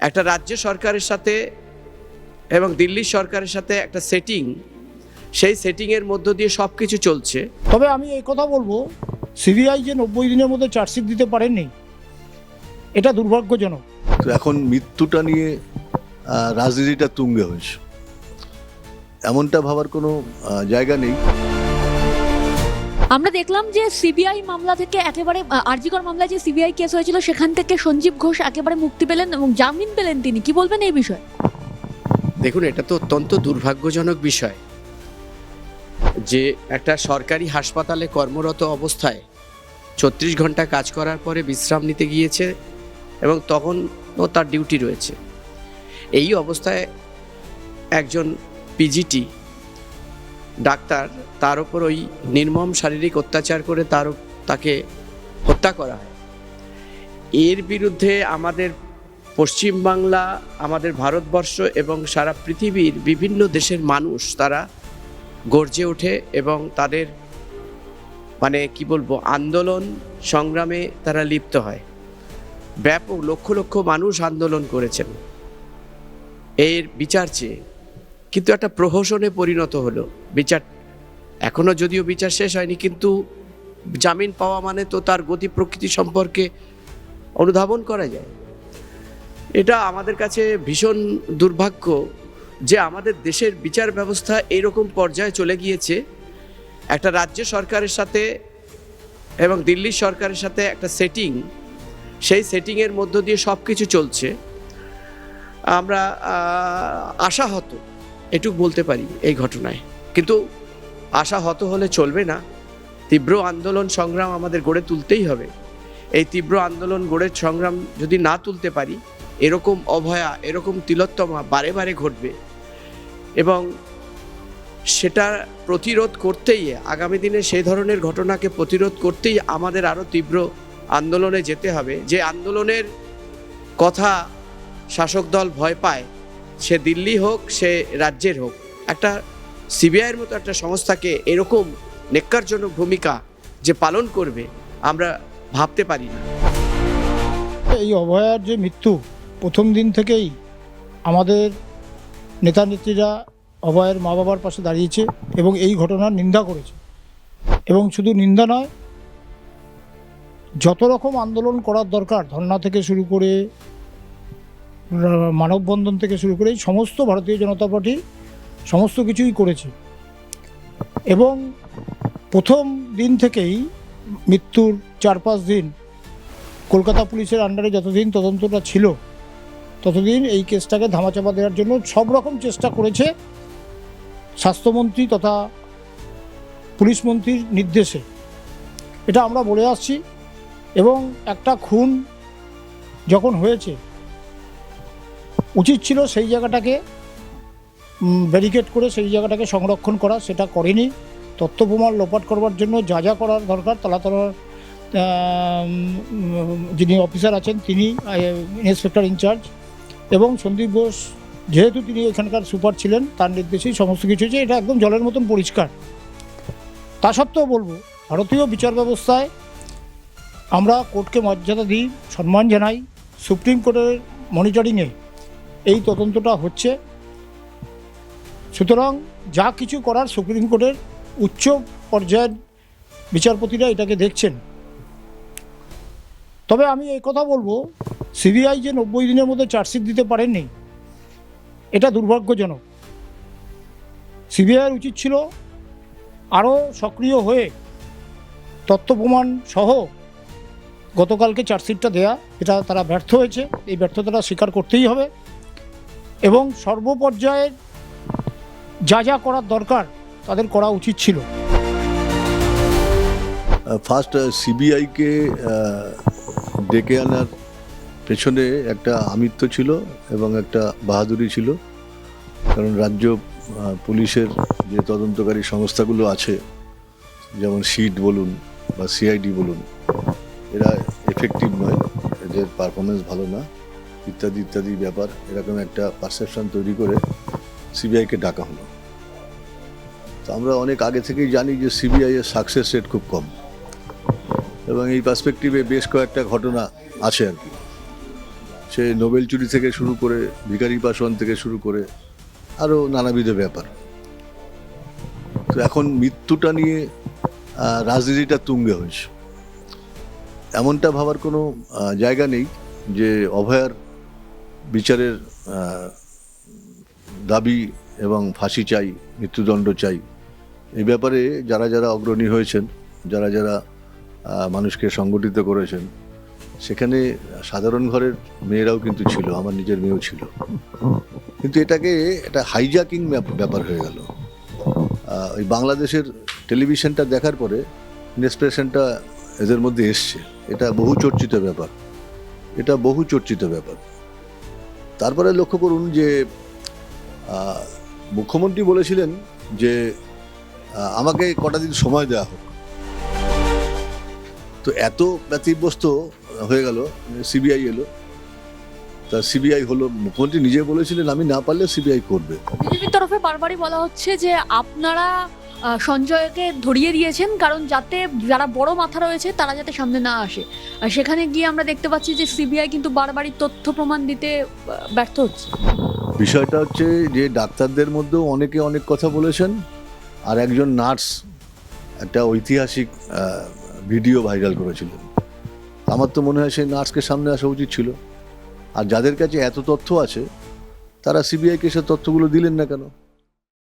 একটা রাজ্য সরকারের সাথে এবং দিল্লি সরকারের সাথে একটা সেটিং সেই সেটিংয়ের মধ্য দিয়ে সব কিছু চলছে। তবে আমি এই কথা বলব সিবিআই যে নব্বই দিনের মধ্যে চার্জশিট দিতে পারেননি এটা দুর্ভাগ্যজনক। তো এখন মৃত্যুটা নিয়ে রাজনীতিটা তুঙ্গে হয়েছে। এমনটা ভাবার কোনো জায়গা নেই। আমরা দেখলাম যে সিবিআই মামলা থেকে একেবারে আরজিকর মামলায় যে সিবিআই কেস হয়েছিল, সেখান থেকে সঞ্জীব ঘোষ একেবারে মুক্তি পেলেন এবং জামিন পেলেন তিনি। কি বলবেন এই বিষয়ে? দেখুন, এটা তো অত্যন্ত দুর্ভাগ্যজনক বিষয় যে একটা সরকারি হাসপাতালে কর্মরত অবস্থায় ছত্রিশ ঘণ্টা কাজ করার পরে বিশ্রাম নিতে গিয়েছে এবং তখনও তার ডিউটি রয়েছে। এই অবস্থায় একজন পিজিটি ডাক্তার, তার উপর ওই নির্মম শারীরিক অত্যাচার করে তার তাকে হত্যা করা হয়। এর বিরুদ্ধে আমাদের পশ্চিমবাংলা, আমাদের ভারতবর্ষ এবং সারা পৃথিবীর বিভিন্ন দেশের মানুষ তারা গর্জে ওঠে এবং তাদের মানে কি বলব, আন্দোলন সংগ্রামে তারা লিপ্ত হয়। ব্যাপক লক্ষ লক্ষ মানুষ আন্দোলন করেছেন। এর বিচার চেয়ে কিন্তু একটা প্রহসনে পরিণত হলো। বিচার এখনও যদিও বিচার শেষ হয়নি, কিন্তু জামিন পাওয়া মানে তো তার গতি প্রকৃতি সম্পর্কে অনুধাবন করা যায়। এটা আমাদের কাছে ভীষণ দুর্ভাগ্য যে আমাদের দেশের বিচার ব্যবস্থা এরকম পর্যায়ে চলে গিয়েছে। একটা রাজ্য সরকারের সাথে এবং দিল্লি সরকারের সাথে একটা সেটিং সেই সেটিংয়ের মধ্য দিয়ে সব কিছু চলছে। আমরা আশাহত। এটুক বলতে পারি এই ঘটনায়। কিন্তু আশা হত হলে চলবে না। তীব্র আন্দোলন সংগ্রাম আমাদের গড়ে তুলতেই হবে। এই তীব্র আন্দোলন গড়ে সংগ্রাম যদি না তুলতে পারি, এরকম অভয়া, এরকম তিলোত্তমা বারে বারে ঘটবে। এবং সেটা প্রতিরোধ করতেই, আগামী দিনে সেই ধরনের ঘটনাকে প্রতিরোধ করতেই আমাদের আরও তীব্র আন্দোলনে যেতে হবে। যে আন্দোলনের কথা শাসক দল ভয় পায় সে দিল্লি হোক, সে রাজ্যের হোক, একটা সিবিআইয়ের মতো একটা সংস্থাকে এরকম নেককারজনক ভূমিকা যে পালন করবে, আমরা ভাবতে পারি না। এই অভয়ার যে মৃত্যু, প্রথম দিন থেকেই আমাদের নেতা নেত্রীরা অভয়ের মা বাবার পাশে দাঁড়িয়েছে এবং এই ঘটনার নিন্দা করেছে। এবং শুধু নিন্দা নয়, যত রকম আন্দোলন করার দরকার ধর্না থেকে শুরু করে মানববন্ধন থেকে শুরু করে সমস্ত ভারতীয় জনতা পার্টি সমস্ত কিছুই করেছে। এবং প্রথম দিন থেকেই মৃত্যুর চার পাঁচ দিন কলকাতা পুলিশের আন্ডারে যতদিন তদন্তটা ছিল, ততদিন এই কেসটাকে ধামাচাপা দেওয়ার জন্য সব রকম চেষ্টা করেছে স্বাস্থ্যমন্ত্রী তথা পুলিশ মন্ত্রীর নির্দেশে। এটা আমরা বলে আসছি এবং একটা খুন যখন হয়েছে উচিত ছিল সেই জায়গাটাকে ব্যারিকেড করে সেই জায়গাটাকে সংরক্ষণ করা, সেটা করেনি। তথ্য প্রমাণ লোপাট করবার জন্য যা যা করার দরকার তালা তালার যিনি অফিসার আছেন তিনি ইন্সপেক্টর ইনচার্জ এবং সন্দীপ ঘোষ, যেহেতু তিনি এখানকার সুপার ছিলেন, তার নির্দেশেই সমস্ত কিছু হয়েছে। এটা একদম জলের মতন পরিষ্কার। তা সত্ত্বেও বলব, ভারতীয় বিচার ব্যবস্থায় আমরা কোর্টকে মর্যাদা দিই, সম্মান জানাই, সুপ্রিম কোর্টের মনিটরিংয়ে এই তদন্তটা হচ্ছে। সুতরাং যা কিছু করার সুপ্রিম কোর্টের উচ্চ পর্যায়ের বিচারপতিরা এটাকে দেখছেন। তবে আমি এই কথা বলব, সিবিআই যে নব্বই দিনের মধ্যে চার্জশিট দিতে পারেননি, এটা দুর্ভাগ্যজনক। সিবিআইয়ের উচিত ছিল আরও সক্রিয় হয়ে তথ্য প্রমাণ সহ গতকালকে চার্জশিটটা দেয়া, এটা তারা ব্যর্থ হয়েছে। এই ব্যর্থতাটা স্বীকার করতেই হবে। এবং সর্বপর্যায়ের যা যা করার দরকার তাদের করা উচিত ছিল। ফার্স্ট সিবিআইকে ডেকে আনার পেছনে একটা আমিত্ব ছিল এবং একটা বাহাদুরি ছিল। কারণ রাজ্য পুলিশের যে তদন্তকারী সংস্থাগুলো আছে, যেমন সিট বলুন বা সিআইডি বলুন, এরা এফেক্টিভ নয়। এদের পারফরমেন্স ভালো না। ইত্যাদি ইত্যাদি ব্যাপার, এরকম একটা পারসেপশন তৈরি করে সিবিআইকে ডাকা হলো। তো আমরা অনেক আগে থেকেই জানি যে সিবিআই এর সাকসেস রেট খুব কম। এবং এই পার্সপেক্টিভে বেশ কয়েকটা ঘটনা আছে আর কি। সে নোবেল চুরি থেকে শুরু করে ভিকারি পাসওয়ান থেকে শুরু করে, আরও নানাবিধ ব্যাপার। তো এখন মৃত্যুটা নিয়ে রাজনীতিটা তুঙ্গে হয়েছে। এমনটা ভাবার কোনো জায়গা নেই যে অভয়ার বিচারের দাবি এবং ফাঁসি চাই, মৃত্যুদণ্ড চাই, এই ব্যাপারে যারা যারা অগ্রণী হয়েছেন, যারা যারা মানুষকে সংগঠিত করেছেন, সেখানে সাধারণ ঘরের মেয়েরাও কিন্তু ছিল, আমার নিজের মেয়েও ছিল। কিন্তু এটাকে একটা হাইজাকিং ব্যাপার হয়ে গেল। ওই বাংলাদেশের টেলিভিশনটা দেখার পরে নেসপ্রেশনটা এদের মধ্যে এসছে। এটা বহু চর্চিত ব্যাপার। এটা বহু চর্চিত ব্যাপার। তারপরে লক্ষ্য করুন যে মুখ্যমন্ত্রী বলেছিলেন যে আমাকে কটা দিন সময় দেওয়া হোক। তো এত ব্যতিব্যস্ত হয়ে গেল সিবিআই এলো। তা সিবিআই হলো, মুখ্যমন্ত্রী নিজে বলেছিলেন, আমি না পারলে সিবিআই করবে। বিজেপির তরফে বারবারই বলা হচ্ছে যে, আপনারা সঞ্জয়কে ধরিয়ে দিয়েছেন, কারণ যাতে যারা বড় মাথা রয়েছে, তারা যাতে সামনে না আসে। আর সেখানে গিয়ে আমরা দেখতে পাচ্ছি যে সিবিআই কিন্তু বারবারই তথ্য প্রমাণ দিতে ব্যর্থ হচ্ছে। বিষয়টা হচ্ছে যে ডাক্তারদের মধ্যেও অনেকে অনেক কথা বলেছেন, আর একজন নার্স একটা ঐতিহাসিক ভিডিও ভাইরাল করেছিলেন। আমার তো মনে হয় সেই নার্সকে সামনে আসা উচিত ছিল। আর যাদের কাছে এত তথ্য আছে, তারা সিবিআইকে সে তথ্যগুলো দিলেন না কেন?